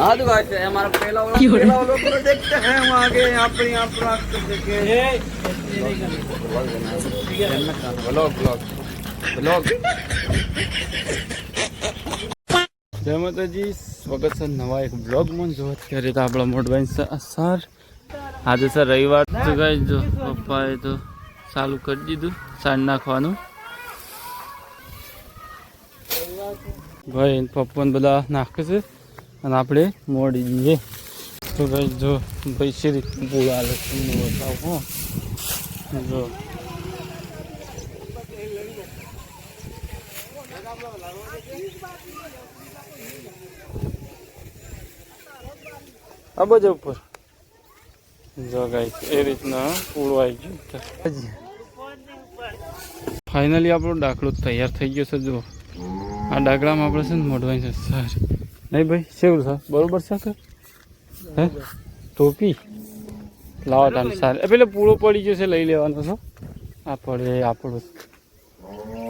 हाँ तो गाइस ये हमारा पहला व्लॉग पहला व्लॉग तो देखते हैं हम आगे यहाँ पर यहाँ पर आपको देखे व्लॉग व्लॉग व्लॉग જય માતાજી સ્વાગત છે નવા એક બ્લોગમાં જો અત્યારે તો આપણા મોટભાઈ સર આજે સર રવિવાર તો ગાઈ જો પપ્પાએ તો ચાલુ કરી દીધું સાંજ નાખવાનું ભાઈ પપ્પાને બધા નાખે છે અને આપણે મોડી જઈએ. તો ભાઈ જો ભાઈ છે રીતનું પૂરા હાલે તમને બતાવો જો. આ બાજુ ઉપર. જો એ રીતના પૂળો આવી ગયું ફાઇનલી આપણો દાખલો તૈયાર થઈ ગયો છે, જો. આ ડાકડામાં આપણે છે ને મોઢવાઈ છે, સર. નહીં ભાઈ સેવું છે બરોબર છે કે? હે? ટોપી લાવો તાને સાર. એ પેલો પૂળો પડી ગયો છે લઈ લેવાનો છો. આ પડે આપણું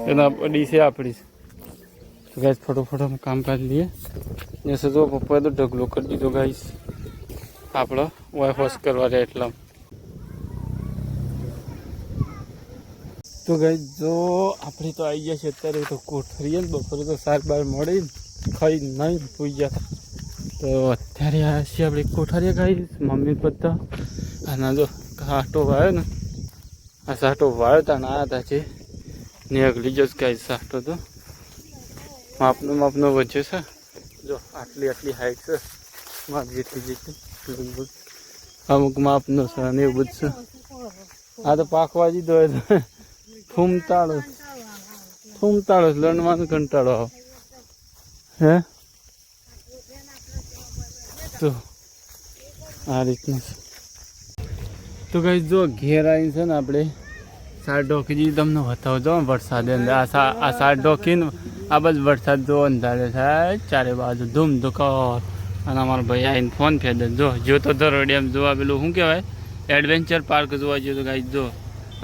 એના પડી છે આપણી તો ગાઈસ ફટોફટ અમે કામકાજ લઈએ. ને સજો પપ્પાએ તો ઢગલો કરી દીધો ગાઈસ આપણો વાય હોશ કરવા રહ્યા એટલા તો ગાઈસ જો આપણે તો આવી ગયા છે અત્યારે તો કોઠરીએ ને બપોરે તો સાર બાર મળી ખાઈ નહીં પૂઈ ગયા તો અત્યારે આવ્યા છીએ આપણે કોઠારીએ ખાઈ મમ્મી બધા. અને જો સાટો વાયો ને, આ સાટો વાયો તા ના હતા છે ને અગલી જ ગાય સાટો તો. માપનો માપનો વચ્ચે છે. જો આટલી આટલી હાઈટ છે. માપ જેટલી જેટલી અમુક માપનો છે અને એવું બધું છે. આ તો પાકવા દીધો હોય તો ફૂમતાળો ફૂમતાળો લણવાનો કંટાળો આવે. હે? તો આ રીતનું તો કઈ જો ઘેર આવીને છે ને આપણે સાર ઢોકી તમને બતાવજો વરસાદ અંદર. આ આ સાર ઢોકીને આ બધું વરસાદ જો અંધારે થાય ચારે બાજુ ધૂમ ધુકાવ અને અમારો ભાઈ આવીને ફોન ફેદે જો જોતો ધરો એમ જોવા પેલું શું કહેવાય? એડવેન્ચર પાર્ક જોવા ગયો તો કાંઈ જો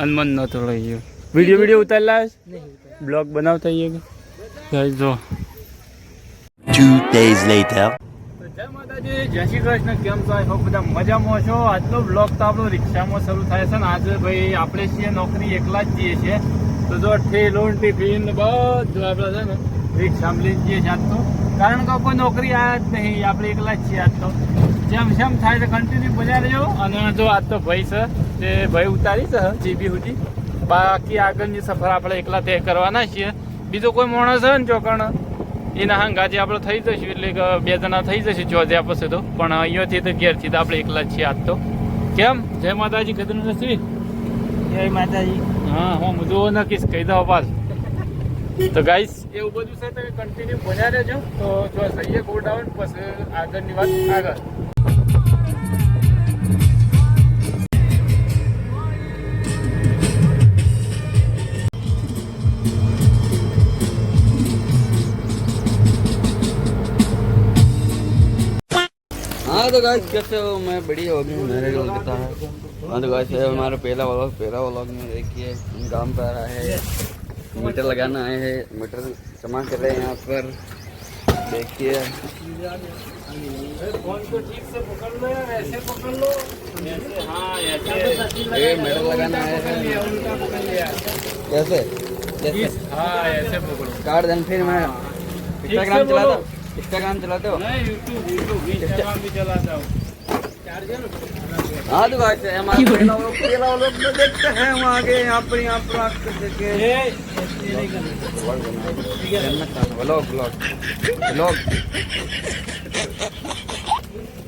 અનમન નહોતો લઈ ગયો. વીડિયો વીડિયો ઉતારેલા બ્લોગ બનાવતા આવીએ કે? જો Two days later. જય શ્રી કૃષ્ણ. કેમ છો? આઈ હોપ બધા મજામાં છો. આજનો બ્લોગ તો આપણો રિક્ષામાં શરૂ થાય છે ને આજે ભાઈ આપણે છીએ નોકરી એકલા જ જઈએ છીએ. તો જો ઠેલો ટિફિન બધું આપણે છે ને રિક્ષામાં લઈને જઈએ છીએ આજ તો કારણ કે કોઈ નોકરી આયા જ નહીં. આપણે એકલા જ છીએ આજ તો જેમ જેમ થાય તો કન્ટિન્યુ બજાર રહેજો અને જો આજ તો ભાઈ છે, તે ભાઈ ઉતારી છે, જીબી સુધી બાકી આગળની સફર આપણે એકલા તે કરવાના છીએ. બીજો કોઈ માણસ છે ને ચોકણ? એના હંગાથી આપણે થઈ જશું એટલે કે બે જણા થઈ જશે ચોધ્યા પછી તો. પણ અહીંયાથી તો ઘેરથી તો આપણે એકલા જ છીએ આજ તો. કેમ? જય માતાજી કદન નથી? જય માતાજી. હા હું બધું નક્કી કહી દઉં પાસ તો ગાઈસ એવું બધું છે તમે કન્ટિન્યુ બન્યા રહેજો. તો જો સહીએ ગોડાઉન પછી આગળની વાત આગળ. हाँ तो गाइस कैसे हो? मैं बढ़िया हो गया मेरे को लगता है। हाँ तो गाइस ये हमारा पहला व्लॉग पहला व्लॉग में देखिए हम काम पे आ रहा है। मीटर लगाना आए हैं मीटर जमा कर रहे हैं यहाँ पर। देखिए। फ़ोन को ठीक से पकड़ लो यार ऐसे पकड़ लो ऐसे हाँ ऐसे ये मीटर लगाना आए हैं। कैसे? कैसे? हाँ ऐसे पकड़ो। कार्ड देन फिर मैं इंस्टाग्राम चलाता हूँ। इंस्टाग्राम चलाते हो नहीं यूट्यूब यूट्यूब इंस्टाग्राम भी चलाता हूँ हाँ तो गाइस हमारा पहला व्लॉग पहला व्लॉग में देखते हैं हम आगे यहाँ पर यहाँ पर आपको देखे व्लॉग व्लॉग व्लॉग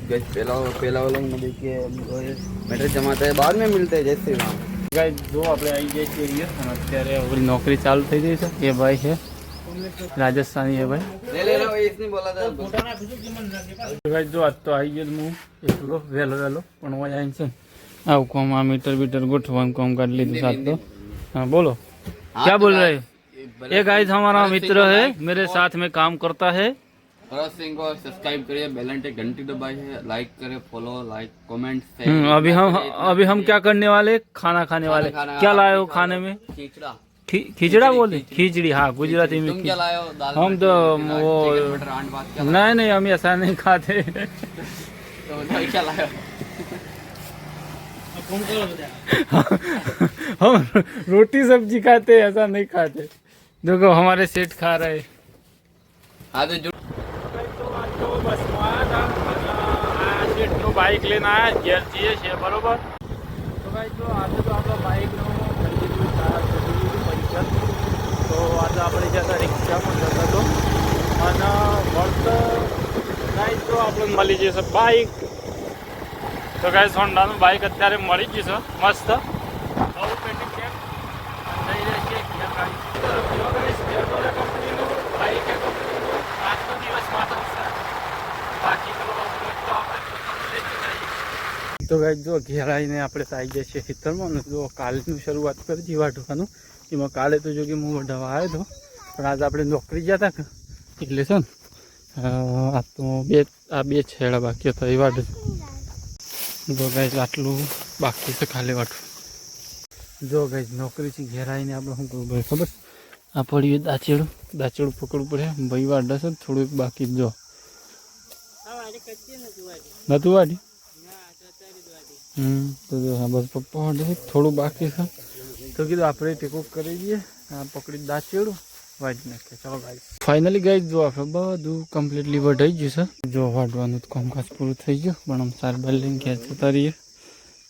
गाइस पहला पहला व्लॉग में देखिए हमको ये मैटर जमाते हैं बाद में मिलते हैं जय श्री राम ગાઈસ જો આપણે આવી જઈએ છીએ અને અત્યારે આપણી નોકરી ચાલુ થઈ ગઈ છે એ ભાઈ છે રાજસ્થાની એ ભાઈ લે લે લે इसने बोला था ગાઈસ જો આજ તો આવી ગયો હું એકલો વહેલો વહેલો પણ હું આવીને છે ને આવું કામ આ મીટર બીટર ગોઠવાનું કામ કાઢી લીધું સાથ તો हाँ बोलो क्या बोल रहे हो ये गाइस हमारा मित्र है मेरे साथ में काम करता है भरत सिंह को सब्सक्राइब करिए बेल आइकन घंटी दबाई है लाइक करें फॉलो लाइक कमेंट हम्म, अभी हम अभी हम क्या करने वाले खाना खाने वाले खाना- क्या लाए हो खाने में खींचड़ा खी- खिचड़ा बोले खिचड़ी हाँ गुजराती में तुम क्या लाए हो दाल हम बाटी, तो चिकन वो- मटर आंड बात क्या नहीं नहीं हम ऐसा नहीं खाते तो बताओ क्या लाए हो हम रोटी सब्जी खाते हैं, ऐसा नहीं खाते देखो हमारे सेठ खा रहे हैं हाँ तो जो શેઠનું બાઇક લઈને આવ્યા ઘેર જઈએ છીએ બરોબર તો ભાઈ જો આજે તો આપણો બાઇકનું તો આજે આપણે જતા રિક્ષામાં જતા તો. અને વળતર ગાય તો આપણે મળી જશે બાઇક તો ગાય હોન્ડાનું બાઇક અત્યારે મળી જશે મસ્ત. તો ગાઈ જો ઘેર આવીને આપણે આવી ગયા છીએ ખેતરમાં. જો કાલની શરૂઆત કરી હતી વાઢવાનું. એમાં કાલે તો જો કે હું વઢાવા આવ્યો હતો, પણ આજે આપણે નોકરી ગયા હતા એટલે છે ને આ તો બે, આ બે છેડા બાકી હતા, એ વાઢ જો. ગાઈ આટલું બાકી છે કાલે વાઢવું જો ગાઈ નોકરીથી ઘેર આવીને આપણે શું કરવું પડે ખબર? આ પડ્યું દાચેડું. દાચેડું પકડવું પડે. ભાઈ વાઢે છે થોડુંક બાકી જ નતું વાઢ્યું? હમ, તો બસ પપ્પા વાઢે થોડું બાકી છે. તો કીધું આપણે ટેકઓફ કરી દઈએ. પકડી દાંત વાજી નાખીએ. ચાલો ગાઈ ફાઇનલી ગાઈ જો આપણે બધું કમ્પ્લીટલી વઢાઈ ગયું છે જો વાઢવાનું તો કામકાજ પૂરું થઈ ગયું પણ આમ સાર બાર લઈને ઘેર જતા રહીએ.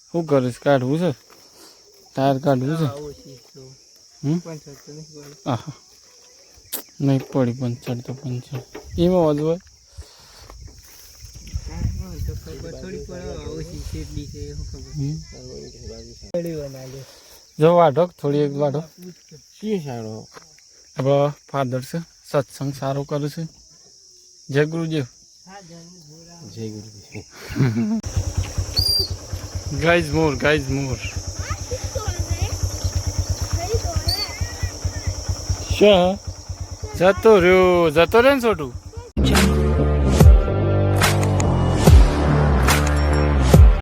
શું કરીશ? કાઢવું છે? ટાયર કાઢવું છે? આહા. નહીં પડી પંચર તો પંચર એમાં વધુ હોય? હમ. જો વાઢો થોડી એક વાઢો. હવે ફાધર છે સત્સંગ સારો કરે છે. જય ગુરુદેવ. જય ગુરુ ગાઈઝ મોર ગાઈઝ મોર. શું? જતો રહ્યો. જતો રહ્યો ને છોટું?